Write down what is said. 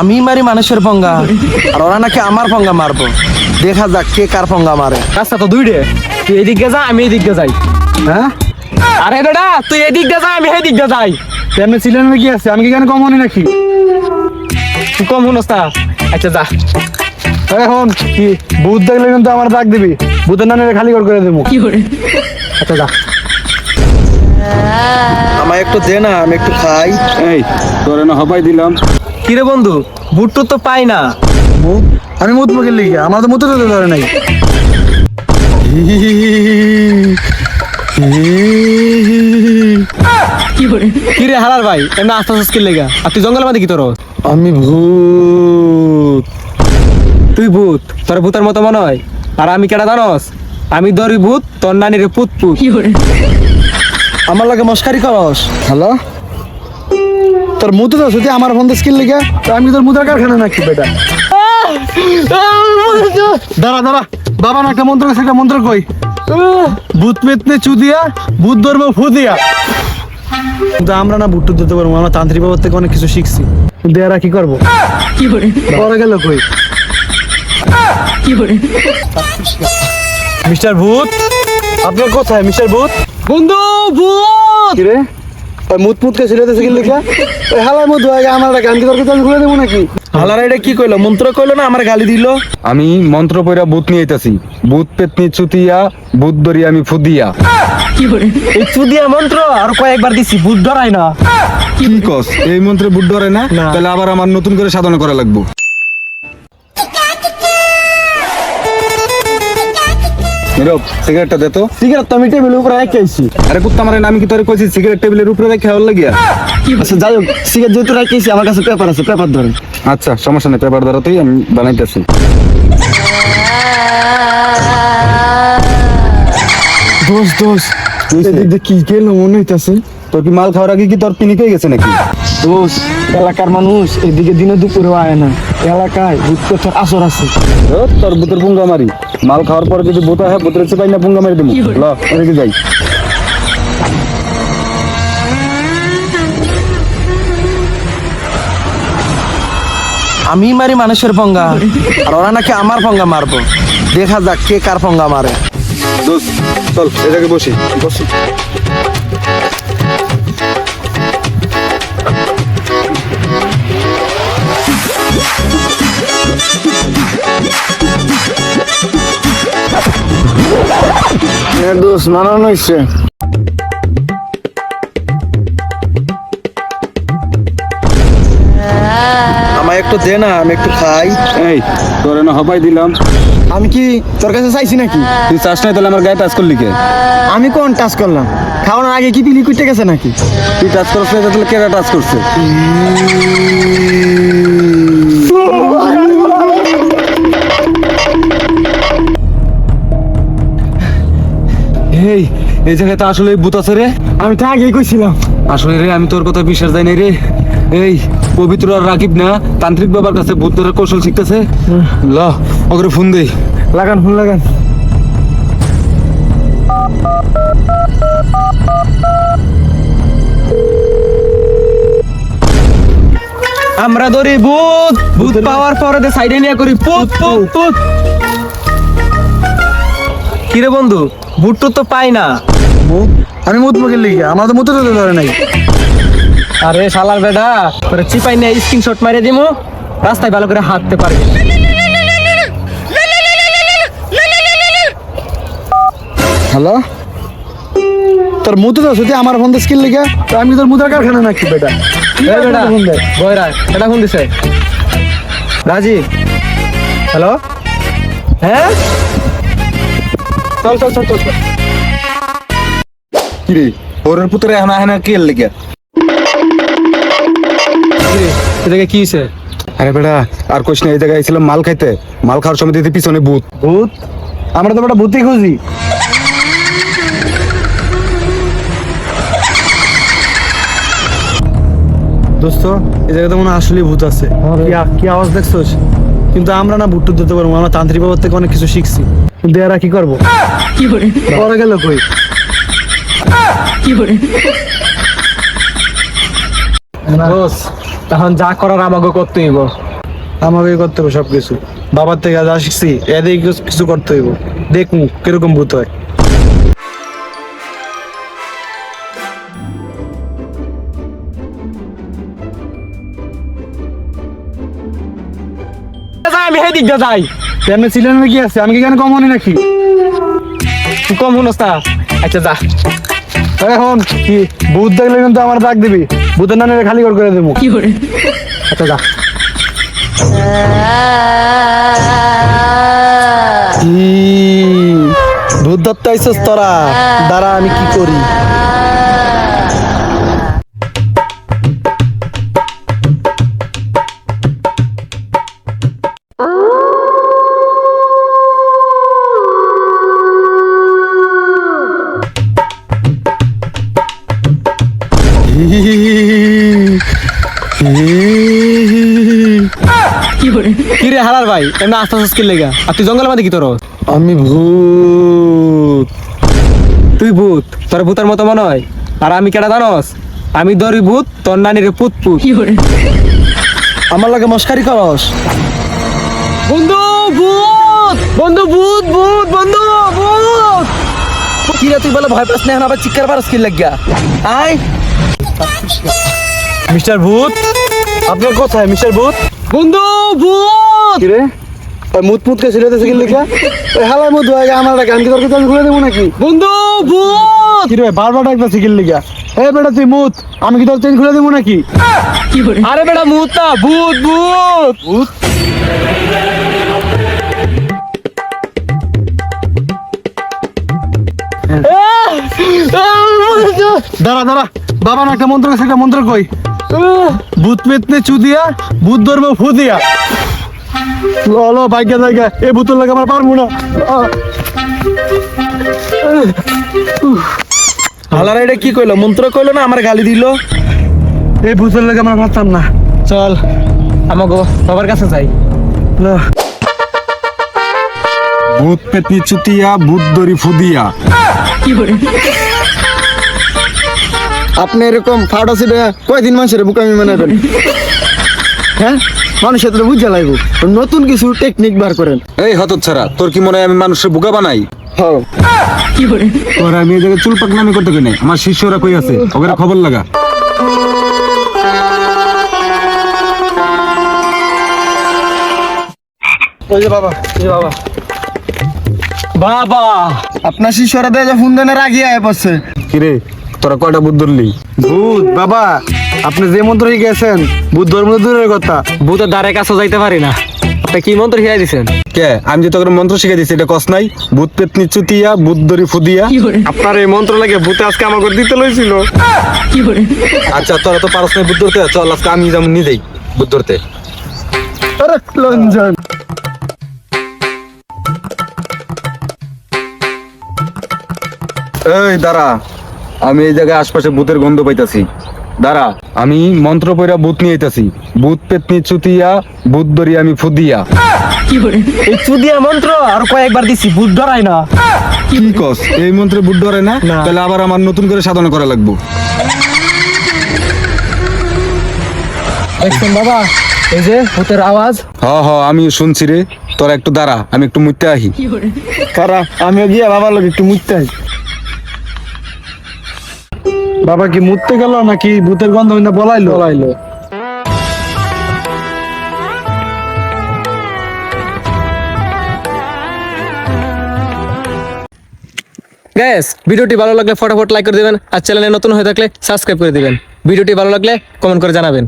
আমি মারি মানুষের পঙ্গা আর ওরা নাকি আমার পঙ্গা মারবো। দেখা যাক কে কার পঙ্গা মারে। রাস্তা তো দুইটে। তুই এদিকে যা আমি এদিকে যাই। হ্যাঁ? আরে দাদা তুই এদিকে যা আমি এদিকে যাই। কেমনে ছিলেন কি আছে? আমি কি কেন কম হনি নাকি? তুই কম শুনস না। আচ্ছা যা। এখন কি ভূত দেখলে কিন্তু আমার ডাক দিবি। ভূতের নামে খালি করে করে দেবো। আচ্ছা যা। আমায় একটু দে না আমি একটু খাই। এই তোরে না হবাই দিলাম। কিরে বন্ধু বুট্টু তো পাই না। আমি মুত মুখে লিখে আমার তো মুতে তো ধরে নাই। কিরে হালার ভাই এমনি আস্তে আস্তে স্কিল লেগা। আর তুই জঙ্গলের মধ্যে কি তোর? আমি ভূত। তুই ভূত তোর ভূতের মতো মনে হয়। আর আমি কেটা জানস? আমি দরি ভূত তোর নানির পুত পুত। আমার লাগে মস্কারি করস। হ্যালো? তোর মুতে তো শুধু আমার ফোন স্কিল লিখে তো আমি তোর মুদ্রা কারখানা নাকি বেটা? দাঁড়া দাঁড়া। বাবা না একটা মন্ত্র একটা মন্ত্র কই? ভূত পেতনে চুদিয়া ভূত ধরবো ফুদিয়া কিন্তু আমরা না ভুট্টু দিতে পারব আমরা তান্ত্রিক বাবার থেকে অনেক কিছু শিখছি। কিন্তু এরা কি করব? পরে গেল কই? মিস্টার ভূত আপনার কোথায় মিস্টার ভূত। বন্ধু ভূত! কিরে ওই মুত মুত কে ছেলে দেশে লিখা? ওই মুত আগে আমার একটা গান কি দরকার খুলে দেবো নাকি? হালারা এটা কি কইলো? মন্ত্র কইলো না আমার গালি দিল? আমি মন্ত্র পয়রা ভূত নিয়ে আইতাছি। ভূত পেতনি চুতিয়া ভূত ধরি আমি ফুদিয়া। এই চুদিয়া মন্ত্র আর কয়েকবার দিছি ভূত ডরাই না। কি কস? এই মন্ত্রে ভূত ধরে না? না। তাহলে আবার আমার নতুন করে সাধনা করা লাগবো। নীরব সিগারেটটা দে তো। সিগারেট তো আমি টেবিলের উপরে রেখে আইছি। আরে কুত্তা মারে আমি কি তোরে কইছি সিগারেট টেবিলের উপরে রেখে হল লাগিয়া? আচ্ছা যাই হোক সিগারেট যেহেতু রেখেছি আমার কাছে পেপার আছে পেপার আচ্ছা সমস্যা নেই পেপার তুই আমি বানাইতেছি। দোষ দোষ দিয়ে কি গেল মনে হইতাছে? তোর কি মাল খাওয়ার আগে কি তোর পিনি পেয়ে গেছে নাকি? দোষ এলাকার মানুষ এদিকে দিনে দুপুরে আয় না। এলাকায় ভূত কথার আসর আছে। ও, তোর বুতের পুঙ্গা মারি। মাল খাওয়ার পরে যদি বোতা হয় বুতের চেপাই না পুঙ্গা মারি দেবো ল ওদিকে যাই। আমি মারি মানুষের পঙ্গা আর ওরা নাকি আমার পঙ্গা মারবো। দেখা যাক কে কার পঙ্গা মারে। দোস্ত চল জায়গায় বসি বসি। দোষ মানানো আমায় একটু দে না আমি একটু খাই। এই তোর না হবাই দিলাম। আমি কি তোর কাছে চাইছি নাকি? তুই চাস নাই তাহলে আমার গায়ে টাচ করলি কে? আমি কোন টাচ করলাম? খাওয়ানোর আগে কি পিলি কুইটে গেছে নাকি? তুই টাচ করছ না তাহলে কেরা টাচ করছে? এই জায়গায় তো আসলে ভূত আছে রে। আমি তো আগেই কইছিলাম। আসলে রে আমি তোর কথা বিশ্বাস যাই নাই রে। এই পবিত্র আর রাকিব না তান্ত্রিক বাবার কাছে ভূত ধরার কৌশল শিখতেছে। ল ওকে ফোন দেই। লাগান ফোন লাগান। আমরা ধরি ভূত ভূত পাওয়ার পরে সাইডে নিয়ে করি পুত পুত পুত কিরে বন্ধু ভুট্টু তো পাই না। আমি মুত মুখে লিখে আমার তো মুতে তো ধরে নাই। আরে শালার বেডা তোরে চিপাই নিয়ে স্ক্রিনশট মারিয়ে দিমু রাস্তায় ভালো করে হাঁটতে পারবি হ্যালো? তোর মুতে তো শুধু আমার ফোন স্কিল লিখে তো আমি তোর মুদ্রা কারখানা নাকি বেটা? এই বেটা ফোন দে। বয়রা এটা ফোন দিছে। রাজি? হ্যালো? হ্যাঁ? চল চল চল চল চল। কিরে? ওরের পুত্রে এখন আহে না কে লেগে? কিরে, এদিকে কি হয়েছে আরে বেটা আর কোশ না এই জায়গায় আইছিলাম মাল খাইতে। মাল খাওয়ার সময় দিতে পিছনে ভূত। ভূত? আমরা তো বেটা ভূতই খুঁজি। দোস্ত এই জায়গাতে মনে হয় আসলে ভূত আছে। কি কি আওয়াজ দেখছোস? কিন্তু আমরা না ভুট্টু দিতে পারব আমরা তান্ত্রিক বাবার থেকে অনেক কিছু শিখছি। কিন্তু এরা কি করব? পরে গেল কই? বস তখন যা করার আমাকে করতে হইব। আমাকে করতে হবে সবকিছু। বাবার থেকে যা শিখছি কিছু- করতে হইব। দেখুন কীরকম ভূত হয়। আমি যাই। ছিলেন কি আছে? আমি কি কেন কম হনি নাকি? কম শুনস না। আচ্ছা যা। এখন কি ভূত দেখলে কিন্তু আমার ডাক দিবি। ভূতের নামে খালি করে করে দেবো। কি করে? আচ্ছা যা। ভূত ধরতে আইসস তোরা। দাঁড়া আমি কি করি? কি রে হারার ভাই? এমনি আস্তে আস্তে লেগা। আর তুই জঙ্গলের মধ্যে কি তোর? আমি ভূত। তুই ভূত? তোর ভূতের মতো মনে হয়? আর আমি কেটা জানস? আমি দরি ভূত তোর নানির পুত পুত আমার লাগে মস্কারি করস। বন্ধু ভূত! বন্ধু ভূত ভূত বন্ধু ভূত! কি রে তুই বলে ভয় পাস না? এখন আবার চিৎকার পারস কি লাগিয়া আয়। মিস্টার ভূত আপনার কোথায় মিস্টার ভূত। বন্ধু ভূত! কি রে? ওই মুত মুত কে ছিল দেশে লিখা ওই হালাই মুত গেছে আমার গান কি কাছে আমি খুলে দেবো নাকি? বন্ধু ভূত! কি রে বারবার ডাকতে শিখিল লিখা এই বেটা তুই মুত আমি কি তোর চেন খুলে দেবো নাকি? আরে বেটা ভূত না ভূত ভূত! ভূত? দাঁড়া দাঁড়া বাবা না একটা মন্ত্র আছে একটা মন্ত্র কই? ভূত পেতনে চুদিয়া ভূত ধরবো ফুদিয়া। লো লো ভাগ্য জায়গা এ ভূতের লাগে আমার পারব না। হালারা এটা কি কইলো? মন্ত্র কইলো না আমার গালি দিল? এই ভূতের লাগে আমার পারতাম না। চল। আমাকে বাবার কাছে যাই। লো। ভূত পেতনি চুতিয়া ভূত দড়ি ফুদিয়া। আপনি এরকম ফাটা সিটে কয়দিন মানুষের বুকামি মানাবেন হ্যাঁ? মানুষের তো বুঝা লাগবো। নতুন কিছু টেকনিক বার করেন। এই হতত ছাড়া তোর কি মনে হয় আমি মানুষের বুকা বানাই? হ্যাঁ তোর আমি এই জায়গায় চুল পাকনামি করতে কই নাই? আমার শিষ্যরা কই আছে? ওদের খবর লাগা। ওই যে বাবা ওই যে বাবা। বাবা! আপনার শিষ্যরা দেয় ফোন দেনের আগে আয় পড়ছে। কিরে তোরা কয়টা বুদ্ধ ধরলি? ভূত বাবা আপনি যে মন্ত্র গেছেন ভূত ধর্ম দূরের কথা। ভূতের দ্বারে কাছে যাইতে পারি না। আপনি কি মন্ত্র হিয়াই দিছেন? কে? আমি যে তোকে মন্ত্র শিখে দিচ্ছি এটা কস নাই। ভূত পেতনি চুতিয়া ভূত দড়ি ফুদিয়া। আপনার এই মন্ত্র লাগে ভূতে আজকে আমাকে দিতে লইছিল। আচ্ছা তোরা তো পারস না বুদ্ধ ধরতে। চল আজকে আমি যেমন নিজেই বুদ্ধ ধরতে। লঞ্জন। এই দাঁড়া। আমি এই জায়গায় আশপাশে ভূতের গন্ধ পাইতাছি। দাঁড়া। আমি মন্ত্র পয়রা ভূত নিয়ে আইতাছি। ভূত পেতনি চুতিয়া ভূত দড়ি আমি ফুদিয়া। এই চুদিয়া মন্ত্র আর কয়েকবার দিছি ভূত ডরাই না। কি কস? এই মন্ত্রে ভূত ধরে না। তাহলে আবার আমার নতুন করে সাধনা করা লাগবো। দেখছেন বাবা এই যে ভূতের আওয়াজ। হ হ আমি শুনছি রে। তোরা একটু দাঁড়া আমি একটু মুইতে আহি। কারা? আমিও গিয়া বাবার লোক একটু মুততে আই। বাবা কি মুততে গেল নাকি ভূতের গন্ধ হইনা বলাইলো? বলাইলো। গ্যাস ভিডিওটি ভালো লাগলে ফটাফট লাইক করে দিবেন আর চ্যানেলে নতুন হয়ে থাকলে সাবস্ক্রাইব করে দিবেন। ভিডিওটি ভালো লাগলে কমেন্ট করে জানাবেন।